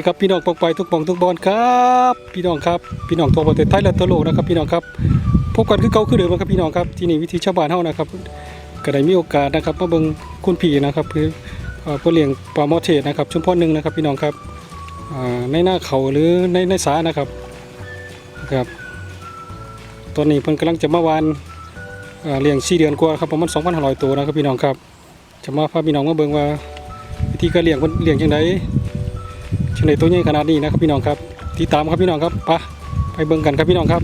ดีครับพี่น้องปกไปทุกปองทุกบอลครับ พี่น้องครับพี่น้องทั่วประเทศไทยและทั่วโลกนะครับพี่น้องครับพบกันคือเก่าคือเดิมนะครับพี่น้องครับที่นี่วิธีชาวบ้านเฮานะครับก็ได้มีโอกาสนะครับมาเบิ่งคุณพี่นะครับคือเอ่อผู้เลี้ยงปลาหมอเทศนะครับชุมพรหนึ่งนะครับพี่น้องครับในหน้าเขาหรือในในสานะครับครับตอนนี้เพิ่นกำลังจะมาวานเอ่อเลี้ยง4เดือนกว่าครับประมาณ2,500ตัวนะครับพี่น้องครับจะมาพาพี่น้องมาเบิ่งว่าวิธีการเลี้ยงเพิ่นเลี้ยงจังได จังไดตัวใหญ่ขนาดนี้นะครับพี่น้องครับติดตามครับพี่น้องครับไปไปเบิ่งกันครับพี่น้องครับ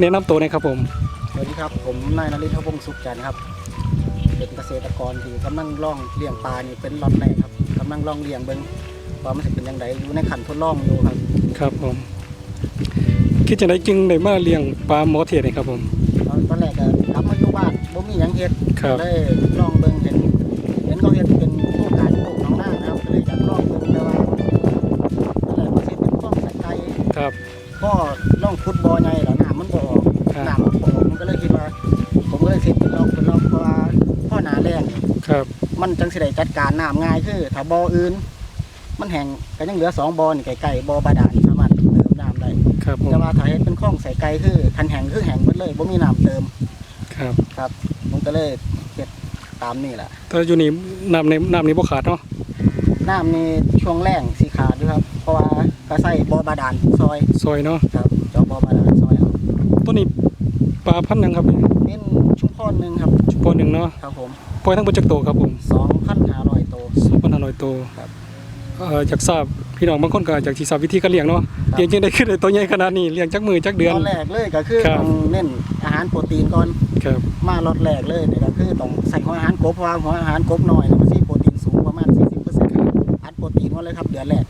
แนะนำตัวหน่อยครับผมสวัสดีครับผมนายนรินทร์พงศ์สุขจันทร์ครับ เป็นเกษตรกรที่กำลังล่องเลี้ยงปลานี่เป็นล็อตแรกครับกำลังล่องเลี้ยงเบิ้งว่ามันจะเป็นยังไงอยู่ในขั้นทดลองอยู่ครับ ครับผมคิดจังไดจึงได้มาเลี้ยงปลาหมอเทศนี่ครับผมตอนตอนแรกก็กลับมาอยู่บ้านบ่มีหยังเฮ็ดครับก็เลยลองเบิ้งเห็นเล่องฟุตบอลใหญ่แล้วน้ำมันบ่ออกครับ น้ำมันบ่ออกมันก็เลยคิดว่า ผมก็เลยคิดเป็นลองเป็นลองเพราะว่าพ่อหนาแรงครับมันจังสิได้จัดการน้ำง่ายคือถ้าบ่ออื่น มันแห้งก็ยังเหลือสองบ่อนี่ไกลๆบ่อบาดาลสามารถเติมน้ำได้ ครับผมแต่ว่าถ้าเฮ็ดเป็นคลองใส่ไกลคือคันแห้งคือแห้งหมดเลยบ่มีน้ำเติมครับผมก็เลยเฮ็ดตามนี่แหละ แต่อยู่นี่น้ำในน้ำนี่บ่ขาดเนาะน้ำนี่ช่วงแรงสิขาดอยู่ครับ เพราะว่าก็ใส่บ่อบาดาลซอยซอยเนาะครับ เจาะบ่อบาดาลซอยเอาตัวนี้ปลาพันธุ์หยังครับเนี่ยเป็นชุมพรหนึงครับชุมพรหนึ่งเนาะครับผมปล่อยทั้งเบิดจักโตครับผม2,500ตัว2,500ตัวครับเอ่ออยากทราบพี่น้องบางคนก็อยากสิทราบวิธีการเลี้ยงเนาะครับ เลี้ยงจังได๋ขึ้นได้ตัวใหญ่ขนาดนี้เลี้ยงจักมือจักเดือน ตอนแรกเลยก็คือครับ ต้องเน้นอาหารโปรตีนก่อนครับมารอดแรกเลยเนี่ยก็คือต้องใส่หัวอาหารกบเพราะว่าหัวอาหารกบน้อยแล้วมันสิโปรตีนสูงประมาณ40%อัดโปรตีนมาเลยครับเดือนแรก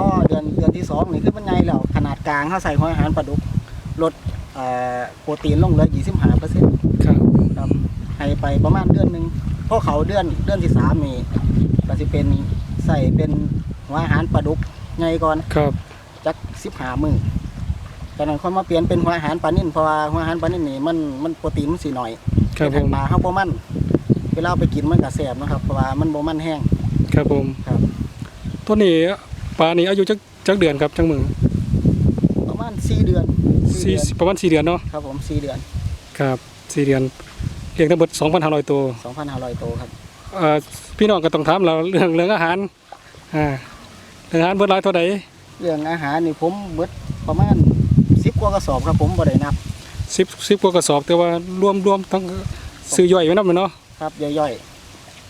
พอเดือนเดือนที่สองนี่คือมันใหญ่แล้วขนาดกลางเขาใส่หัวอาหารปลาดุกลดเอ่อโปรตีนลงเหลือ25%ครับครับให้ไปประมาณเดือนหนึ่งพอเขาเดือนเดือนที่สามนี่ก็สิเป็นใส่เป็นหัวอาหารปลาดุกใหญ่ก่อนครับจัก15มื้อจากนั้นค่อยมาเปลี่ยนเป็นหัวอาหารปลานิ่นเพราะว่าหัวอาหารปลานิ่นนี่มันมันโปรตีนมันสิน้อยครับผเป็นมปลาเฮาบ่มันเวลาเอาไปกินมันก็แซ่บนะครับเพราะว่ามันบ่มันแห้งครับผม ครับ ตัวนี้ ปลานี้อายุจักจักเดือนครับจังมือประมาณ4เดือน4สี่เดือนประมาณ4เดือนเนาะครับผม4เดือนครับ4เดือนเลี้ยงทั้งหมด2,500ตัว2,500ตัวครับเอ่อพี่น้องก็ต้องถามเราเรื่องเรื่องอาหารอ่าเรื่องอาหารเบิดหลายเท่าใดเรื่องอาหารนี่ผมเบิดประมาณ10กว่ากระสอบครับผมบ่ได้นับ10 10กว่ากระสอบแต่ว่ารวมรวมทั้งซื้อย่อยไว้นำเนาะครับย่อย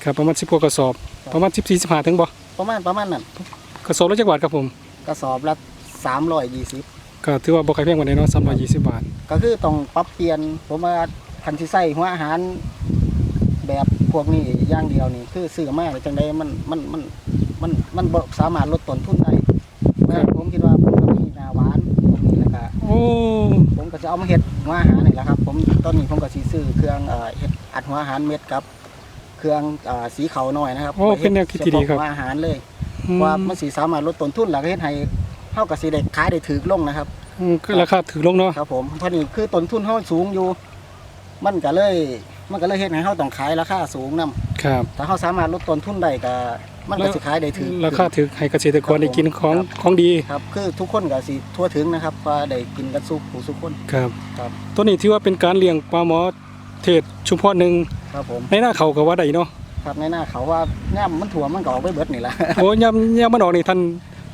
ครับประมาณ10กว่ากระสอบครับประมาณ14 15ถึงบ่ๆประมาณประมาณนั้น กระสอบละจักบาทครับผม กระสอบละ320 ก็ถือว่าบ่ไกลเพียงกว่านี้เนาะ320 บาท ก็คือต้องปรับเปลี่ยนผมว่าคันที่ใส่หัวอาหารแบบพวกนี้อย่างเดียวนี่คือซื้อมาแล้วจังไดมันมันมันมันมันบ่สามารถลดต้นทุนได้เพราะฉะนั้นผมคิดว่าผมก็มีหนาหวานตรงนี้แล้วก็โอ้ผมก็จะเอามาเฮ็ดหัวอาหารนี่แหละครับ ผมตอนนี้ผมก็สิซื้อเครื่องเอ่อเฮ็ดอัดหัวอาหารเม็ดกับ เครื่องเอ่อสีขาวน้อยนะครับโอ้เป็นแนวคิดที่ดีครับเฉพาะหัวอาหารเลยอืม ว่ามันสิสามารถลดต้นทุนแล้วก็เฮ็ดให้เฮาก็สิได้ขายได้ถูกลงนะครับอืมก็ราคาถือลงเนาะครับผมเพราะนี่คือต้นทุนเขาสูงอยู่ มันก็เลย มันก็เลยเฮ็ดให้เขาต้องขายราคาสูงนํครับถ้าเขาสามารถลดต้นทุนได้ก็มันก็สิขายได้ถึงราคาถือให้เกษตรกรได้กินของครับของดีครับคือทุกคนก็สิทั่วถึงนะครับว่าได้กินกันสุกผู้สุกคนครับครับตัวนี้ที่ว่าเป็นการเลี้ยงปลาหมอเทศชุมพรหนึ่งครับผมในหน้าเขาก็ว่าได้เนาะ ครับในหน้าเขาว่าย่ามมันถ่วมมันก็ออกไปเบิดนี่แหละโอ้ยามยามมันออกนี่ท่าน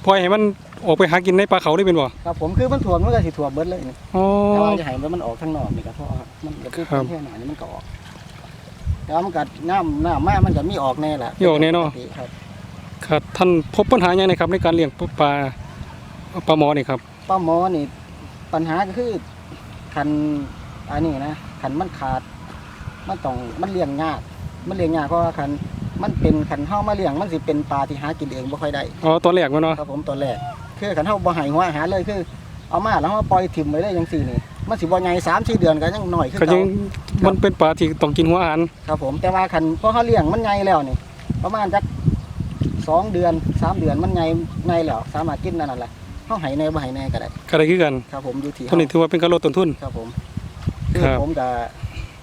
ปล่อยให้มันออกไปหากินในป่าเขาได้เป็นบ่ครับผมคือมันถ่วมมันก็สิถ่วมเบิดเลยนี่อ๋อ แต่ว่าจะให้มันออกข้างนอกนี่ก็เพราะครับมันก็คือครับแค่หน่อยนี่มันก็ออกแล้วมันก็น้ำน้ำมามันก็มีออกแน่แหละมีออกแน่เนาะปกติครับครับท่านพบปัญหาอย่างไรครับในการเลี้ยงปลาปลาหมอนี่ครับ ป้าหมอนี่ปัญหาก็คือคันอันนี้นะคันมันขาดมันต้องมันเลี้ยงยาก มันเลี้ยงยากเพราะว่าคันมันเป็นคันเฮามาเลี้ยงมันสิเป็นปลาที่หากินเองบ่ค่อยได้อ๋อตัวแรกมันเนาะครับผมตัวแรกคือคันเฮาบ่ให้หัวอาหารเลยคือเอามาแล้วเฮาปล่อยถิ่มไว้ได้จังซี่นี่มันสิบ่ใหญ่3 4เดือนก็ยังน้อยคือก็ยัเก่างมันเป็นปลาที่ต้องกินหัวอาหารครับผมแต่ว่าคันพอเฮาเลี้ยงมันใหญ่แล้วนี่ประมาณจักสองเดือนสามเดือนมันใหญ่ใหญ่แล้วสามารถกินนั่นแหละเฮาให้แน่บ่ให้แน่ก็ได้ก็ได้คือกันครับผมอยู่ที่ตัวเฮานี้ถือว่าเป็นการลดต้นทุนครับผมคือครับผมกับ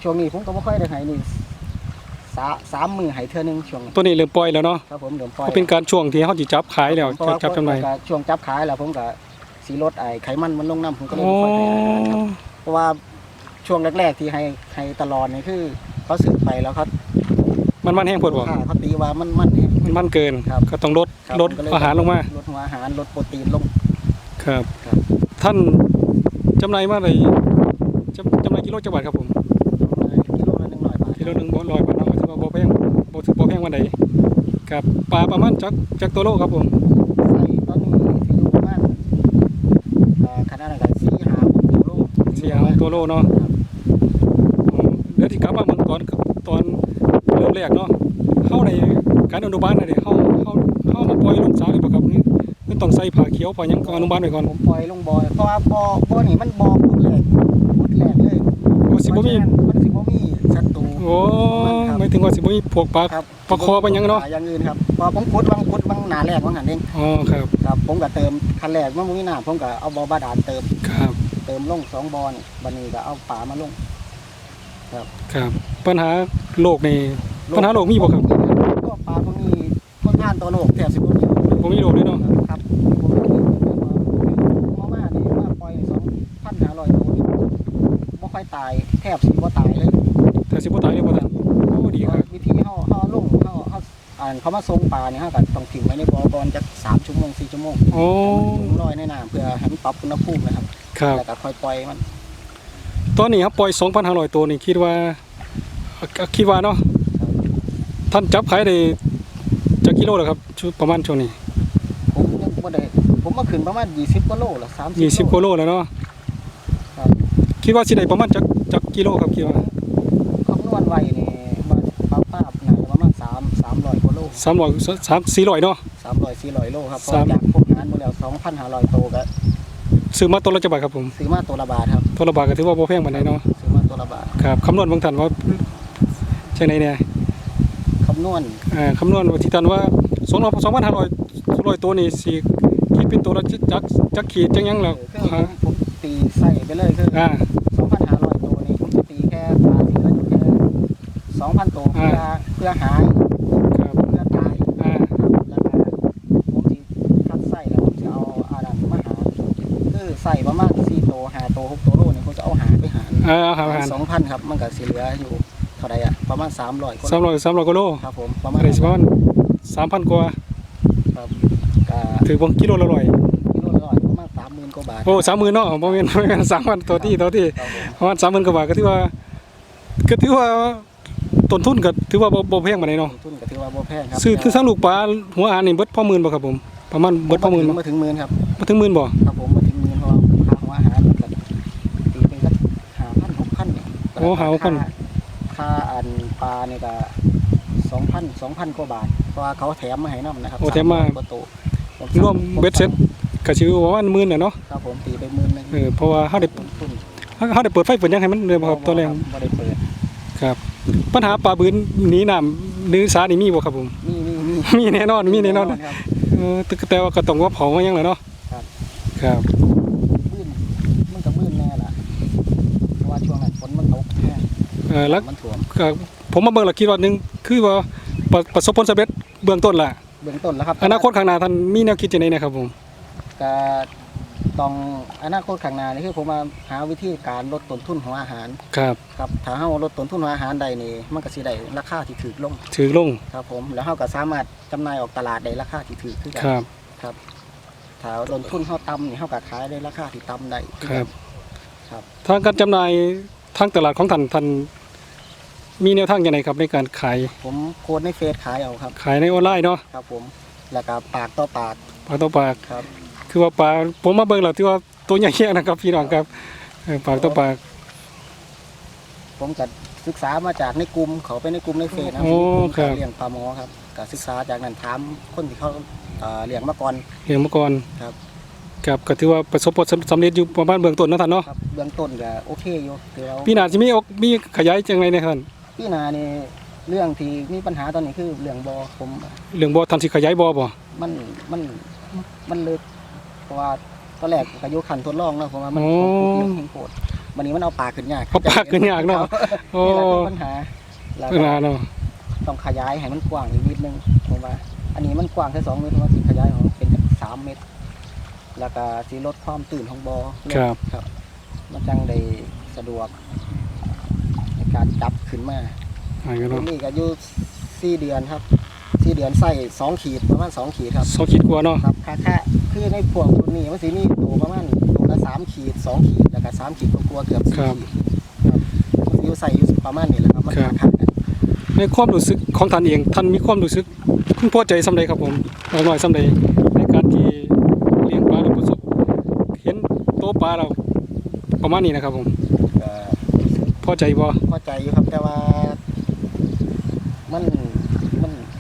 ช่วงนี้ผมก็ไม่ค่อยได้ให้นี่ สาสามมือให้เทื่อหนึงช่วงนี้ตัวนี้เริ่มปล่อยแล้วเนาะครับผมเดี๋ยวปล่อยก็เป็นการช่วงที่เฮาสิจับขายแล้วเพราะว่าจับจำหน่ายก็ช่วงจับขายแล้วผมก็สีลดไอ้ไขมันมันลงน้ำผมก็เลยโอ้ไม่ค่อยให้อาหารครับ เพราะว่าช่วงแรกๆที่ให้ให้ตลอดนี่คือเขาสืบไปแล้วเขามันมันแห้งปวดบ่ค่าเขาตีว่ามันมันเนี่ย มันมันเกิน ครับ ก็ต้องลดครับลดผมก็เลยอาหารลงมาลดหัวอาหารลดโปรตีนลง ครับ ครับ ท่านจำหน่ายมาได้จำจำหน่ายกิโลจังหวัดครับผม กิโลละหนึ่งร้อยบาท กิโลหนึงบ่ร้อยบาทเนาะถือว่าบ่แพงบ่ถือบ่แพงวันใดครับปลาประมาณจักจักตัวโลครับผมใส่ตอนนี้ที่อยู่ประมาณเอ่อขนาดนั้นก็สี่ห้าหกกิโลสี่ห้าหกตัวโลเนาะครับอืมเดี๋ยวที่กลับมาเมืองตอนตอนเริ่มแรกเนาะเฮาในการอนุบาลน่ะเด้เฮาเฮาเฮามาปล่อยลูกสาวได้บ่ครับนี่มันต้องใส่ผ้าเขียวผ้าหยังก่อนอนุบาลไว้ก่อนผมปล่อยลงบ่อยเพราะว่าบ่อบ่อนี่มันบ่ บ่มีมันสิบ่มีศัตรูโอ้หมายถึงว่าสิบ่มีพวกปลาครับปลาคอปลาหยังเนาะอย่างอื่นครับพอผมขุดบางขุดบางหนาแรกบางหันเองอ๋อครับครับ ผมก็เติมคันแรกเมื่อมีหน้าผมก็เอาบ่อบาดาลเติมครับ เติมลงสองบ่อนี่บัดนี้ก็เอาป่ามาลงครับ ปัญหาโลกนี่ปัญหาโลกมีบ่ครับพวกปลาพวกนี้ค่อนข้างตัวโลกแทบสิบ่มีบ่มีโลกเลยเนาะ ครับผมก็คิดว่ามาม่านี่ว่าปล่อย2,500ตัวนี่บ่ค่อยตาย แทบสิบ่ตายเลยแต่สิบ่ตายเลยบ่ทันโอ้ดีครับวิธีเฮาเฮาลงเฮาเฮาอ่านเขามาส่งปลาเนี่ยเฮาก็ต้องทิ้งไว้ในบ่อก่อนจัก3ชั่วโมง4ชั่วโมงโอ้ให้มันลอยในน้ำเพื่อให้มันปรับอุณหภูมินะครับครับ แล้วก็ค่อยปล่อยมันตอนนี้ครับปล่อย2,500ตัวนี่คิดว่าอะคิดว่าเนาะท่านจับขายได้จักกิโลแล้วครับชุดประมาณช่วงนี้ผมยังบ่ได้ผมมาขึ้นประมาณ20กว่าโลละ30 20กว่าโลแล้วเนาะครับ คิดว่าสิได้ประมาณจักจักกิโลครับคิดว่าคำนวณไว้นี่มาปรับภาพน่าจะประมาณ3 300กว่าโล300 3 400เนาะ300 400โลครับเพสาราะมจากพวกหารหมดแล้ว2,500โตก็ซื้อมาตัวละจักบาทครับผมซื้อมาตัวละบาทครับตัวละบาทก็ถือว่าบ่แพงปานใดเนาะซื้อมาตัวละบาทครับคำนวณบางท่านว่าจังไดเนี่ยคำนวณอ่าคำนวณว่าที่ท่านว่า2,500 200ตัวนี่สิคิดเป็นตัวละจักจักขีดจังหยังแล้วคือผมผม ตีใส่ไปเลยคืออ่า2,500ตัวนี่ผมจะตีแค่ปลาทีละอยู่แค่2,000ตัวเพื่อเพื่อหายครับเพื่อตายอ่าแล้วก็ผมสิคัดใส่แล้วผมจะเอาอาดันมาหารคือใส่ประมาณ4โต5โต6โตโลนี่ผมจะเอาหารไปหารอ่าอาหารอาหาร2,000ครับมันก็สิเหลืออยู่เท่าใดอะประมาณ300กว่าสามร้อยสามร้อยกิโลครับผมประมาณอะไรสิประมาณสามพันกว่าครับก็ ถือว่ากิโลละร้อยกิโลละร้อยประมาณ30,000ก ว่าบาทโอ้สามหมื่นเนาะบ่แม่นบ่แม่นสามพันตัวที่ตัวที่ครับผมประมาณสามหมื่นกว่าบาทก็ถือว่าก็ถือว่าต้นทุนก็ถือว่าบ่บ่แพงปานใดเนาะทุนก็ถือว่าบ่แพงครับซื้อซื้อทั้งลูกปลาหัวอาหารนี่เบิดพอหมื่นบ่ครับผมประมาณเบิดพอหมื่นบ่มาถึงหมื่นครับบ่ถึงหมื่นบ่ครับผมมาถึงหมื่นเพราะว่าค่าหัวอาหารมันก็ตีเป็นสักห้าพันหกพันเนี่ยโอ้หาพันค่ค่าอันปลาเนี่ยก็สองพันสองพันกว่าบาทเพราะว่าเขาแถมมาให้น้ำนะครับโอ้แถมมาสร้อยกว่าตัวผมรวมเบ็ดเสร็จ ก็สิประมาณหมื่นน่ะเนาะครับผมตีไปหมื่นหนึงเออเพราะว่าเฮาได้ทุนเฮาได้เปิดไฟเปิดหยังให้มันเลยบ่ครับตอนแรกบ่ได้เปิดครับปัญหาปลาบืนหนีน้ำหรือสานี่มีบ่ครับผม มีมีมีมีแน่นอนมีแน่นอนครับ เออแต่แต่ว่าก็ต้องว่าเผามายังแหละเนาะครับ ครับ มื่นมันก็มื่นแน่ล่ะเพราะว่าช่วงนั้นฝนมันตกแน่เออแล้วมันท่วมก็ผมมาเบิ่งและคิดว่าหนึงคือว่าประประสบผลสำเร็จเบื้องต้นล่ะเบื้องต้นแล้วครับอนาคตข้างหน้าท่านมีแนวคิดจังไดนะครับผม ก็ต้องอนาคตข้างหน้านี่คือผมมาหาวิธีการลดต้นทุนของอาหารครับครับถ้าเฮาลดต้นทุนของอาหารใดนี่มันก็สิได้ราคาที่ถูกลงถือลงครับผมแล้วเฮาก็สามารถจำหน่ายออกตลาดได้ราคาที่ถูกคือกัครับ ครับถ้าต้นทุนเฮาต่ำนี่เฮาก็ขายได้ราคาที่ต่ำได้อครับครับ ทางการจำหน่ายทางตลาดของท่านท่านมีแนวทางยังไงครับในการขายผมโพสต์ในเฟซขายเอาครับ ขายในออนไลน์เนาะครับผมแล้วก็ปากต่อปากปากต่อปากครับ คือว่าปลาผมมาเบิ่งแล้วที่ว่าตัวใหญ่ๆนะครับพี่น้องครับเออปากต่อปากผมก็ศึกษามาจากในกลุ่มเขาไปในกลุ่มในเฟซนะโอ้มีกลุ่มครับการเลี้ยงปลาหมอครับก็ศึกษาจากนั้นถามคนที่เขาเอ่อเลี้ยงมาก่อน เลี้ยงมาก่อนครับ ครับก็ถือว่าประสบผลสำเร็จอยู่ประมาณเบื้องต้นเนาะท่านเนาะครับเบื้องต้นก็โอเคอยู่ถือว่าพี่นาจะมีอกมีขยายจังไรเนี่ยท่านพี่นานี่เรื่องที่มีปัญหาตอนนี้คือเรื่องบอผม เรื่องบ่ทันสิขยายบ่บ่มันมันมันเลิก เพราะว่าตอนแรกก็อยุขันทดลองเนาะเพราะว่ามันโอ้เรื่องแห่งโคตรวันนี้มันเอาปลาขึ้นยากเอาปลาขึ้นยากเนาะโอ้นี่แหละคือปัญหาแล้วเวลาเนาะต้องขยายให้มันกว้างอีกนิดนึงผมว่า อันนี้มันกว้างแค่สองเมตรผมว่าสิขยายของเป็นสามเมตร แล้วก็สิลดความตื่นของบอลงครับครับ มันจังได้สะดวกในการจับขึ้นมาอันนี้ตัเนาะวนี้ก็อายุสี่เดือนครับ สี่เดือนใส่สองขีดประมาณสองขีดครับสองขีดกว่าเนาะครับค่าค่าคือในพวกรุ่นนี้มันสีนี่ตัวประมาณตัวละสามขีดสองขีดแล้วก็สามขีดกลัวาๆเกือบสี่ขีดครับมันสิอยู่ใส่อยู่ประมาณนี้แหละครับมันขาขาดกันในความรู้สึกของท่านเองท่านมีความรู้สึกพึงพอใจสำใดครับผมเอาหน่อยสำใดในการที่เลี้ยงปลาแล้วประสบเห็นโตวปลาเราประมาณนี้นะครับผมก็พอใจบ่พอใจอยู่ครับแต่ว่ามันมัน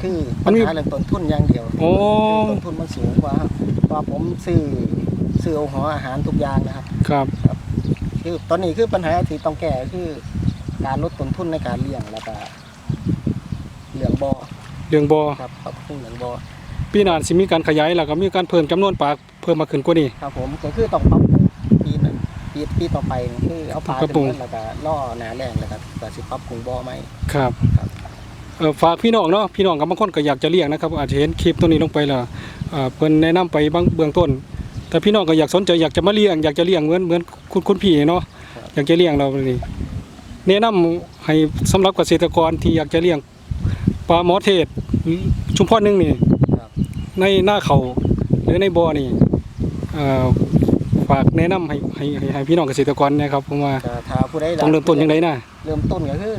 คือปัญหาเรื่องต้นทุนอย่างเดียวโอ้คือต้นทุนมันสูงกว่าครับเพราะว่าผมซื้อซื้อเอาหัวอาหารทุกอย่างนะครับ ครับคือตอนนี้คือปัญหาที่ต้องแก้คือการลดต้นทุนในการเลี้ยงแล้วก็เหลืองบอเรื่องบ่ครับปรับปรุงเหลืองบอปีหน้าสิมีการขยายแล้วก็มีการเพิ่มจำนวนปลาเพิ่มมากขึ้นกว่านี้ ครับ ผมก็คือต้องปรับปรุงปีนั้นปีปีต่อไปนี่คือเอาปลาปรับปรุงขึ้นมาแล้วก็ล่อหนาแรงแล้วก็ก็สิปรับปรุงบอไหม ครับ ครับ เอ่อฝากพี่น้องเนาะพี่น้องกับบางคนก็อยากจะเลี้ยงนะครับ อาจจะเห็นคลิปตัวนี้ลงไปแล้วเอ่อเพิ่นแนะนำไปบางเบื้องต้น แต่พี่น้องก็อยากสนใจอยากจะมาเลี้ยงอยากจะเลี้ยงเหมือนเหมือนคุณคุณพี่เนาะอยากจะเลี้ยงเรานี่แนะนำให้สำหรับเกษตรกรที่อยากจะเลี้ยงปลาหมอเทศชุมพรหนึงนี่ครับในหน้าเขาหรือในบ่อนี่เอ่อฝากแนะนำให้ให้ให้ให้พี่น้องเกษตรกรนะครับผมว่าก็ถ้าผู้ใดต้องเริ่มต้นยังไงนะเริ่มต้นก็คือ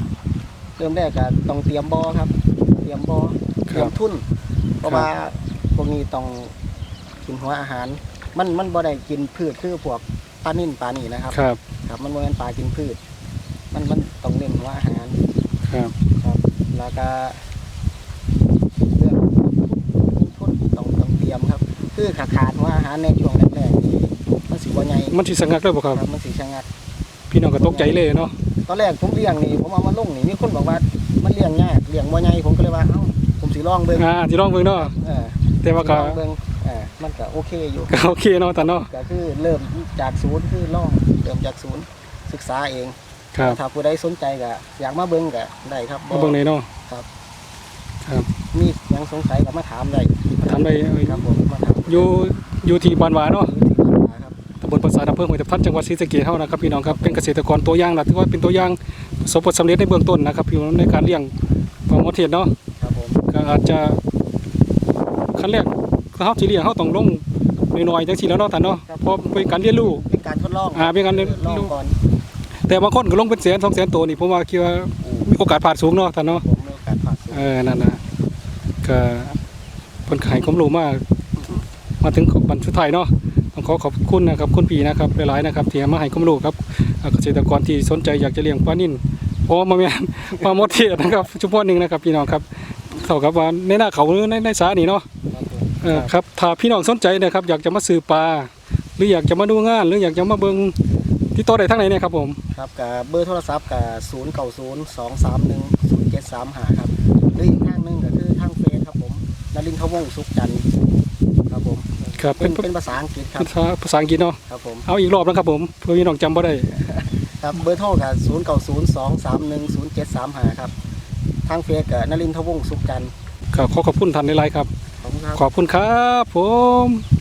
เริ่มแรกก็ต้องเตรียมบอครับ เตรียมบอคเตรับรียมทุนเพราะว่าพวกนี้ต้องกินหัวอาหาร มันมันบ่ได้กินพืชคือพวกปลานิ่นปลานี่นะครับ ครับ ครับ มันบ่แม่นปลากินพืช มันมันต้องเน้นหัวอาหาร ครับ ครับแล้วก็เรื่องทุนต้องต้องเตรียมครับ คือขาดขาดหัวอาหารในช่วงแรกๆนี่มันสิบ่ใหญ่มันสิสงักเลยบ่ครับครับมันสิชะงักพี่น้องก็ตกใจเลยเนาะ ตอนแรกผมเลี้ยงนี่ผมเอามาลงนี่มีคนบอกว่ามันเลี้ยงยากเลี้ยงบ่ใหญ่ผมก็เลยว่าเอ้าผมสิลองเบิ่งอ่าที่ลองเบิ่งเนาะเออแต่ว่าก็ลองเบิ่งเออมันก็โอเคอยู่ก็โอเคเนาะตาเนาะก็คือเริ่มจากศูนย์คือลองเริ่มจากศูนย์ศึกษาเองครับถ้าผู้ใดสนใจก็อยากมาเบิ่งก็ได้ครับมาเบิ่งเลยเนาะมีหยังสงสัยก็มาถามได้ถามได้เอ้ยครับผมมาถามอยู่อยู่ที่บ้านหวาเนาะ ลปราสาทอำเภอห้วยทับทันจังหวัดศรีสะเกษเฮานะครับพี่น้องครับเป็นเกษตรกรตัวอย่างนะถือว่าเป็นตัวอย่างประสบผลสำเร็จในเบื้องต้นนะครับพี่น้องในการเลี้ยงปลาหมอเทศเนาะครับผมก็อาจจะขั้นแรกเฮาสิเลี้ยงเฮาต้องลงน้อยๆจังซี่แล้วเนาะท่านเนาะเพราะเป็นการเรียนรู้เป็นการทดลองอ่าเป็นการเรียนลองรู้ก่อนแต่บางคนก็ลงเป็นแสนสองแสนตัวนี่ผมว่าคิดว่ามีโอกาสผ่านสูงเนาะท่านเนาะผมมีโอกาสผ่านสูงเออนั่นนะก็เพิ่นขายความรู้มากมาถึงวันสุดท้ายเนาะต้อง ขอขอบคุณนะครับคุณปีนะครับหลายๆนะครับที่มาให้ความรู้ครับอ่าเกษตรกรที่สนใจอยากจะเลี้ยงปลานิ่นโอ้มาแม่นปลาหมดเทศนะครับชุมพรหนึ่งนะครับพี่น้องครับเท่ากับว่าในหน้าเขาหรือในในสานี่เนาะครับผมเออครับถ้าพี่น้องสนใจนะครับอยากจะมาซื้อปลาหรืออยากจะมาดูงาน หรืออยากจะมาเบิ่งที่โต๊ะใดทั้งไหนเนี่ยครับผมครับกับเบอร์โทรศัพท์กับศูนย์เก้าศูนย์สองสามหนึ่งศูนย์เจ็ดสามหาครับหรืออีกทางหนึ่งก็คือทางเฟซครับผมนรินทร์วงศ์สุขจันทร์ครับผม ครับเป็เป็นนเป็นภาษาอังกฤษครัภาบษาภาษาอังกฤษเนาะครับผมเอาอีกรอบนะครับผมเพื่อพี่น้องจำบ่ได้ครับเบอร์โทรกับศูนย์เก้าศูนย์สองสามหนึ่งศูนย์เจ็ดสามหาครับทางเฟซกับนรินทร์วงศ์สุขจันทร์ครับขอขอบคุณท่านหลายๆครับ ขอบคุณครับ ขอบคุณครับผม